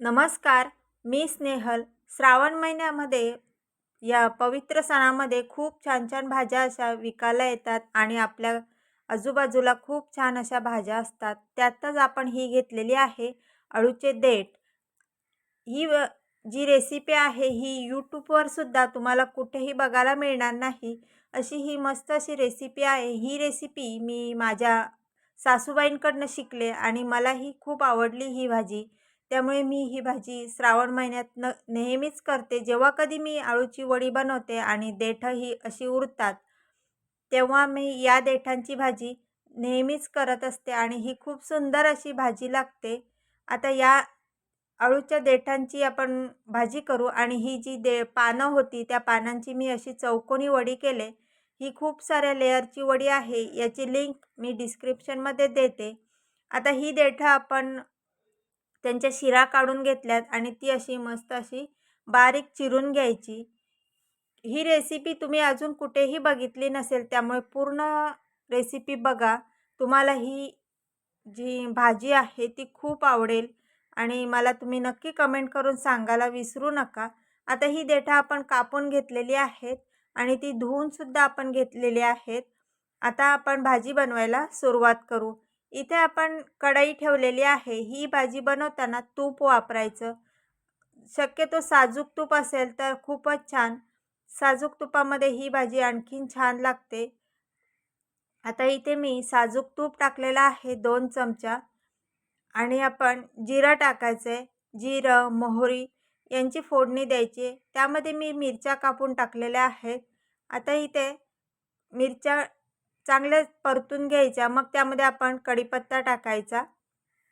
नमस्कार मी स्नेहल. श्रावण महिन्यामध्ये या पवित्र सणामध्ये खूप छान छान भाज्या अशा विकायला येतात आणि आपल्या आजूबाजूला खूप छान अशा भाज्या असतात. त्यातच आपण ही घेतलेली आहे अळूचे देठ. ही व जी रेसिपी आहे ही यूट्यूबवर सुद्धा तुम्हाला कुठेही बघायला मिळणार नाही. अशी ही मस्त अशी रेसिपी आहे. ही रेसिपी मी माझ्या सासूबाईंकडनं शिकले आणि मलाही खूप आवडली ही भाजी. त्यामुळे मी ही भाजी श्रावण महिन्यात न नेहमीच करते. जेव्हा कधी मी आळूची वडी बनवते आणि देठं ही अशी उरतात तेव्हा मी या देठांची भाजी नेहमीच करत असते आणि ही खूप सुंदर अशी भाजी लागते. आता या आळूच्या देठांची आपण भाजी करू आणि ही जी दे पानं होती त्या पानांची मी अशी चौकोनी वडी केले. ही खूप साऱ्या लेअरची वडी आहे याची लिंक मी डिस्क्रिप्शनमध्ये देते. आता ही देठं आपण त्यांच्या शिरा काढून घेतल्यात आणि ती अशी मस्त अशी बारीक चिरून घ्यायची. ही रेसिपी तुम्ही अजून कुठेही बघितली नसेल त्यामुळे पूर्ण रेसिपी बघा. तुम्हाला ही जी भाजी आहे ती खूप आवडेल आणि मला तुम्ही नक्की कमेंट करून सांगायला विसरू नका. आता ही देठा आपण कापून घेतलेली आहेत आणि ती धुवूनसुद्धा आपण घेतलेली आहेत. आता आपण भाजी बनवायला सुरुवात करू. इथे आपण कढई ठेवलेली आहे. ही भाजी बनवताना तूप वापरायचं. शक्यतो साजूक तूप असेल तर खूपच छान. साजूक तुपामध्ये ही भाजी आणखीन छान लागते. आता इथे मी साजूक तूप टाकलेलं आहे दोन चमचा. आणि आपण जिरं टाकायचं. आहे जिरं मोहरी यांची फोडणी द्यायची. त्यामध्ये मी मिरच्या कापून टाकलेल्या आहेत. आता इथे मिरच्या चांगल्या परतून घ्यायच्या मग त्यामध्ये आपण कढीपत्ता टाकायचा.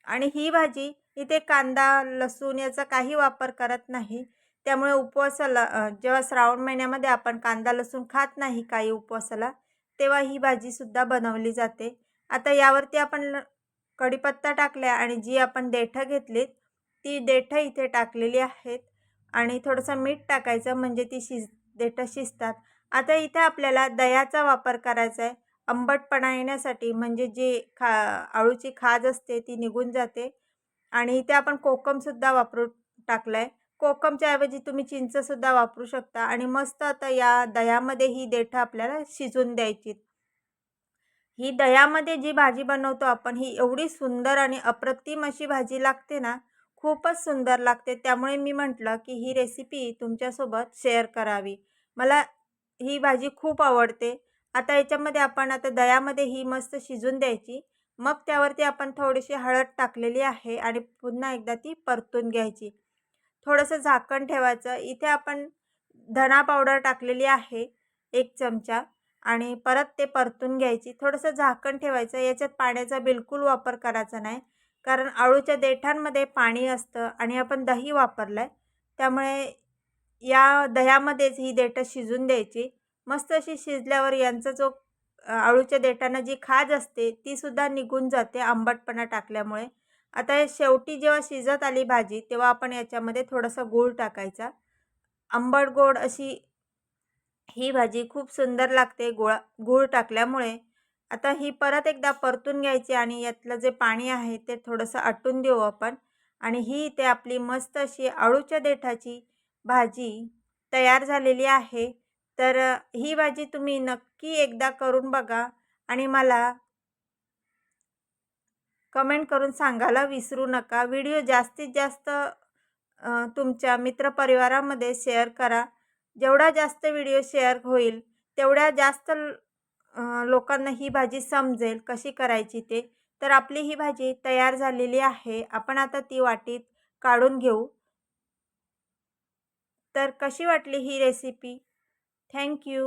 आणि ही भाजी इथे कांदा लसूण याचा काही वापर करत नाही. त्यामुळे उपवासाला जेव्हा श्रावण महिन्यामध्ये आपण कांदा लसूण खात नाही काही उपवासाला तेव्हा ही भाजीसुद्धा बनवली जाते. आता यावरती आपण कढीपत्ता टाकल्या आणि जी आपण देठं घेतलीत ती देठं इथे टाकलेली आहेत. आणि थोडंसं मीठ टाकायचं म्हणजे ती शिज देठं शिजतात. आता इथे आपल्याला दह्याचा वापर करायचा आहे. आंबटपणा येण्यासाठी म्हणजे जे खा अळूची खाज असते ती निघून जाते. आणि इथे आपण कोकमसुद्धा वापरू टाकलं आहे कोकमच्या ऐवजी तुम्ही चिंचसुद्धा वापरू शकता. आणि मस्त आता या दह्यामध्ये ही देठं आपल्याला शिजून द्यायची. ही दह्यामध्ये जी भाजी बनवतो आपण ही एवढी सुंदर आणि अप्रतिम अशी भाजी लागते ना खूपच सुंदर लागते. त्यामुळे मी म्हटलं की ही रेसिपी तुमच्यासोबत शेअर करावी. मला ही भाजी खूप आवडते. आता याच्यामध्ये आपण आता दह्यामध्ये ही मस्त शिजून द्यायची. मग त्यावरती आपण थोडीशी हळद टाकलेली आहे आणि पुन्हा एकदा ती परतून घ्यायची. थोडंसं झाकण ठेवायचं. इथे आपण धणा पावडर टाकलेली आहे एक चमचा. आणि परत ते परतून घ्यायची. थोडंसं झाकण ठेवायचं. याच्यात पाण्याचा बिलकुल वापर करायचा नाही. कारण आळूच्या देठांमध्ये पाणी असतं आणि आपण दही वापरलं आहे त्यामुळे या दह्यामध्येच ही देठं शिजून द्यायची. मस्त अशी शिजल्यावर यांचा जो आळूच्या देठांना जी खाज असते तीसुद्धा निघून जाते आंबटपणा टाकल्यामुळे. आता शेवटी जेव्हा शिजत आली भाजी तेव्हा आपण याच्यामध्ये थोडंसं गूळ टाकायचा. आंबट गोड अशी ही भाजी खूप सुंदर लागते गुळा गूळ टाकल्यामुळे. आता ही परत एकदा परतून घ्यायची आणि यातलं जे पाणी आहे ते थोडंसं आटून देऊ आपण. आणि ही इथे आपली मस्त अशी आळूच्या देठाची भाजी तयार झालेली आहे. तर ही भाजी तुम्ही नक्की एकदा करून बघा आणि मला कमेंट करून सांगायला विसरू नका. व्हिडिओ जास्तीत जास्त तुमच्या मित्रपरिवारामध्ये शेअर करा. जेवढा जास्त व्हिडिओ शेअर होईल तेवढ्या जास्त लोकांना ही भाजी समजेल कशी करायची ते. तर आपली ही भाजी तयार झालेली आहे. आपण आता ती वाटीत काढून घेऊ. तर कशी वाटली ही रेसिपी? Thank you